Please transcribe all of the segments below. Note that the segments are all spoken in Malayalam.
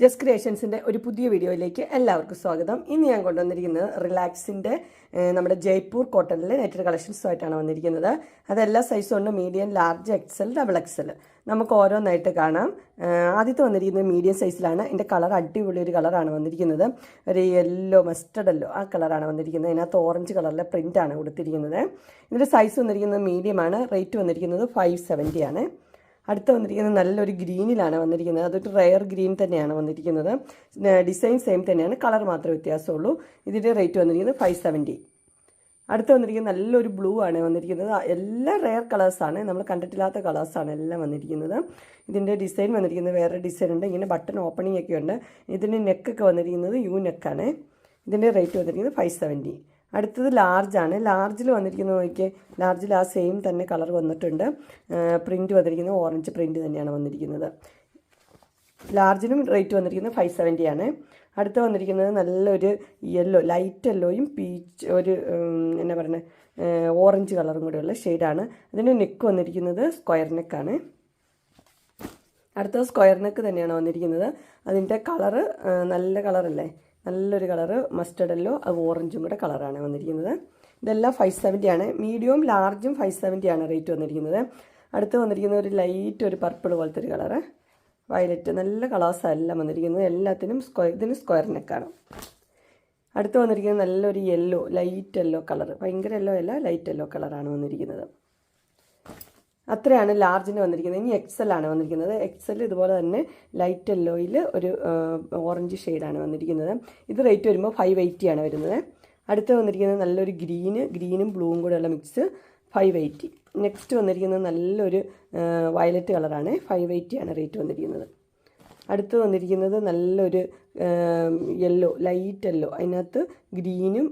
ജസ്റ്റ് ക്രിയേഷൻസിന്റെ ഒരു പുതിയ വീഡിയോയിലേക്ക് എല്ലാവർക്കും സ്വാഗതം. ഇന്ന് ഞാൻ കൊണ്ടുവന്നിരിക്കുന്നത് റിലാക്സിന്റെ നമ്മുടെ ജയ്പൂർ കോട്ടണിലെ നെറ്റഡ് കളക്ഷൻസുമായിട്ടാണ് വന്നിരിക്കുന്നത്. അതെല്ലാ സൈസും ഉണ്ട് medium large XL double XL നമുക്ക് ഓരോന്നായിട്ട് കാണാം. ആദ്യത്തെ വന്നിരിക്കുന്നത് മീഡിയം സൈസിലാണ് ഇതിന്റെ കളർ അടിപൊളി ഒരു കളറാണ് വന്നിരിക്കുന്നത്. ഒരു യെല്ലോ മസ്റ്റർഡ് യെല്ലോ ആ കളറാണ് വന്നിരിക്കുന്നത്. അതിനകത്ത് ഓറഞ്ച് കളറിലെ പ്രിന്റാണ് കൊടുത്തിരിക്കുന്നത്. ഇതിന്റെ സൈസ് വന്നിരിക്കുന്നത് മീഡിയമാണ് റേറ്റ് വന്നിരിക്കുന്നത് ഫൈവ് ആണ്. അടുത്ത വന്നിരിക്കുന്നത് നല്ലൊരു ഗ്രീനിലാണ് വന്നിരിക്കുന്നത്. അതൊരു റയർ ഗ്രീൻ തന്നെയാണ് വന്നിരിക്കുന്നത്. ഡിസൈൻ സെയിം തന്നെയാണ്. കളർ മാത്രമേ വ്യത്യാസമുള്ളൂ. ഇതിന്റെ റേറ്റ് വന്നിരിക്കുന്നത് ഫൈവ് സെവന്റി അടുത്ത് വന്നിരിക്കുന്നത് നല്ലൊരു ബ്ലൂ ആണ് വന്നിരിക്കുന്നത്. എല്ലാ റെയർ കളേഴ്സാണ് നമ്മൾ കണ്ടിട്ടില്ലാത്ത കളേഴ്സാണ് എല്ലാം വന്നിരിക്കുന്നത്. ഇതിന്റെ ഡിസൈൻ വന്നിരിക്കുന്നത് വേറെ ഡിസൈൻ ഉണ്ട്. ഇങ്ങനെ ബട്ടൺ ഓപ്പണിംഗ് ഒക്കെ ഉണ്ട്. ഇതിന്റെ നെക്കൊക്കെ വന്നിരിക്കുന്നത് യു നെക്കാണ് ഇതിന്റെ റേറ്റ് വന്നിരിക്കുന്നത് ഫൈവ് സെവന്റി അടുത്തത് ലാർജാണ് ലാർജിൽ വന്നിരിക്കുന്നത് നോക്കിയേ ലാർജിൽ ആ സെയിം തന്നെ കളർ വന്നിട്ടുണ്ട്. പ്രിന്റ് വന്നിരിക്കുന്നത് ഓറഞ്ച് പ്രിന്റ് തന്നെയാണ് വന്നിരിക്കുന്നത്. ലാർജിനും റേറ്റ് വന്നിരിക്കുന്നത് ഫൈവ് സെവന്റി ആണ്. അടുത്ത വന്നിരിക്കുന്നത് നല്ലൊരു യെല്ലോ ലൈറ്റ് യെല്ലോയും പീച്ച് ഒരു എന്നാ പറയുന്നത് ഓറഞ്ച് കളറും കൂടെയുള്ള ഷെയ്ഡാണ് അതിന്റെ നെക്ക് വന്നിരിക്കുന്നത് സ്ക്വയർ നെക്കാണ് അടുത്തത് സ്ക്വയർ നെക്ക് തന്നെയാണ് വന്നിരിക്കുന്നത്. അതിന്റെ കളറ് നല്ല കളറല്ലേ നല്ലൊരു കളറ് മസ്റ്റർഡ് എല്ലോ അത് ഓറഞ്ചും കൂടെ കളറാണ് വന്നിരിക്കുന്നത്. ഇതെല്ലാം ഫൈവ് സെവന്റി ആണ്. മീഡിയവും ലാർജും ഫൈവ് സെവന്റി ആണ് റേറ്റ് വന്നിരിക്കുന്നത്. അടുത്ത് വന്നിരിക്കുന്നത് ഒരു ലൈറ്റ് ഒരു പർപ്പിൾ പോലത്തെ ഒരു കളറ് വയലറ്റ് നല്ല കളേഴ്സാണ് എല്ലാം വന്നിരിക്കുന്നത്. എല്ലാത്തിനും സ്ക്വയർ ഇതിന് സ്ക്വയർ നെക്കാണ് അടുത്ത് വന്നിരിക്കുന്നത് നല്ലൊരു യെല്ലോ ലൈറ്റ് യെല്ലോ കളർ ഭയങ്കര യെല്ലോ അല്ല ലൈറ്റ് യെല്ലോ കളറാണ് വന്നിരിക്കുന്നത്. അത്രയാണ് ലാർജിന് വന്നിരിക്കുന്നത്. ഇനി എക്സൽ ആണ് വന്നിരിക്കുന്നത്. എക്സൽ ഇതുപോലെ തന്നെ ലൈറ്റ് യെല്ലോയിൽ ഒരു ഓറഞ്ച് ഷെയ്ഡാണ് വന്നിരിക്കുന്നത്. ഇത് റേറ്റ് വരുമ്പോൾ ഫൈവ് എയ്റ്റി ആണ് വരുന്നത്. അടുത്ത് വന്നിരിക്കുന്നത് നല്ലൊരു ഗ്രീന് ഗ്രീനും ബ്ലൂവും കൂടെയുള്ള മിക്സ് ഫൈവ് എയ്റ്റി നെക്സ്റ്റ് വന്നിരിക്കുന്നത് നല്ലൊരു വയലറ്റ് കളറാണ് ഫൈവ് എയ്റ്റി ആണ് റേറ്റ് വന്നിരിക്കുന്നത്. അടുത്ത് വന്നിരിക്കുന്നത് നല്ലൊരു യെല്ലോ ലൈറ്റ് യെല്ലോ അതിനകത്ത് ഗ്രീനും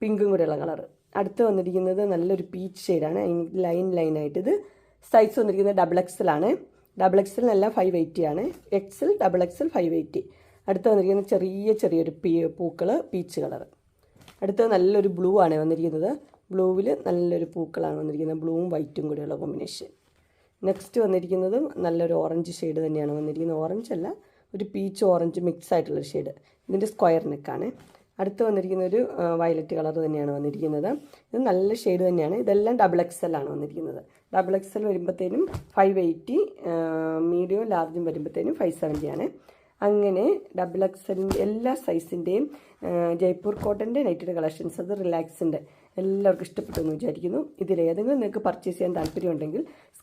പിങ്കും കൂടെയുള്ള കളറ് അടുത്ത് വന്നിരിക്കുന്നത് നല്ലൊരു പീച്ച് ഷെയ്ഡാണ് ലൈൻ ലൈൻ ആയിട്ട് ഇത് സൈസ് വന്നിരിക്കുന്നത് ഡബിൾ എക്സൽ ആണ്. ഡബിൾ എക്സലിനെല്ലാം ഫൈവ് എയ്റ്റി ആണ്. XL double XL five eighty അടുത്ത് വന്നിരിക്കുന്നത് ചെറിയ ചെറിയൊരു പീ പൂക്കൾ പീച്ച് കളർ അടുത്ത് നല്ലൊരു ബ്ലൂ ആണ് വന്നിരിക്കുന്നത്. ബ്ലൂവിൽ നല്ലൊരു പൂക്കളാണ് വന്നിരിക്കുന്നത്. ബ്ലൂവും വൈറ്റും കൂടെയുള്ള കോമ്പിനേഷൻ നെക്സ്റ്റ് വന്നിരിക്കുന്നത് നല്ലൊരു ഓറഞ്ച് ഷെയ്ഡ് തന്നെയാണ് വന്നിരിക്കുന്നത്. ഓറഞ്ച് അല്ല ഒരു പീച്ച് ഓറഞ്ച് മിക്സ് ആയിട്ടുള്ള ഷെയ്ഡ് ഇതിന്റെ സ്ക്വയർ നെക്കാണ് അടുത്ത് വന്നിരിക്കുന്ന ഒരു വയലറ്റ് കളർ തന്നെയാണ് വന്നിരിക്കുന്നത്. ഇത് നല്ല ഷെയ്ഡ് തന്നെയാണ്. ഇതെല്ലാം ഡബിൾ എക്സ് ആണ് വന്നിരിക്കുന്നത്. ഡബിൾ എക്സ് എൽ വരുമ്പോഴത്തേനും ഫൈവ് എയ്റ്റി മീഡിയം ലാർജും വരുമ്പോഴത്തേനും ഫൈവ് സെവന്റി ആണ്. അങ്ങനെ ഡബിൾ എക്സലിന്റെ എല്ലാ സൈസിന്റെയും ജയ്പൂർ കോട്ടന്റെ നൈറ്റഡ് കളക്ഷൻസ് അത് റിലാക്സിന്റെ എല്ലാവർക്കും ഇഷ്ടപ്പെട്ടു എന്ന് വിചാരിക്കുന്നു. ഇതിലേതെങ്കിലും നിങ്ങൾക്ക് പർച്ചേസ് ചെയ്യാൻ താല്പര്യമുണ്ടെങ്കിൽ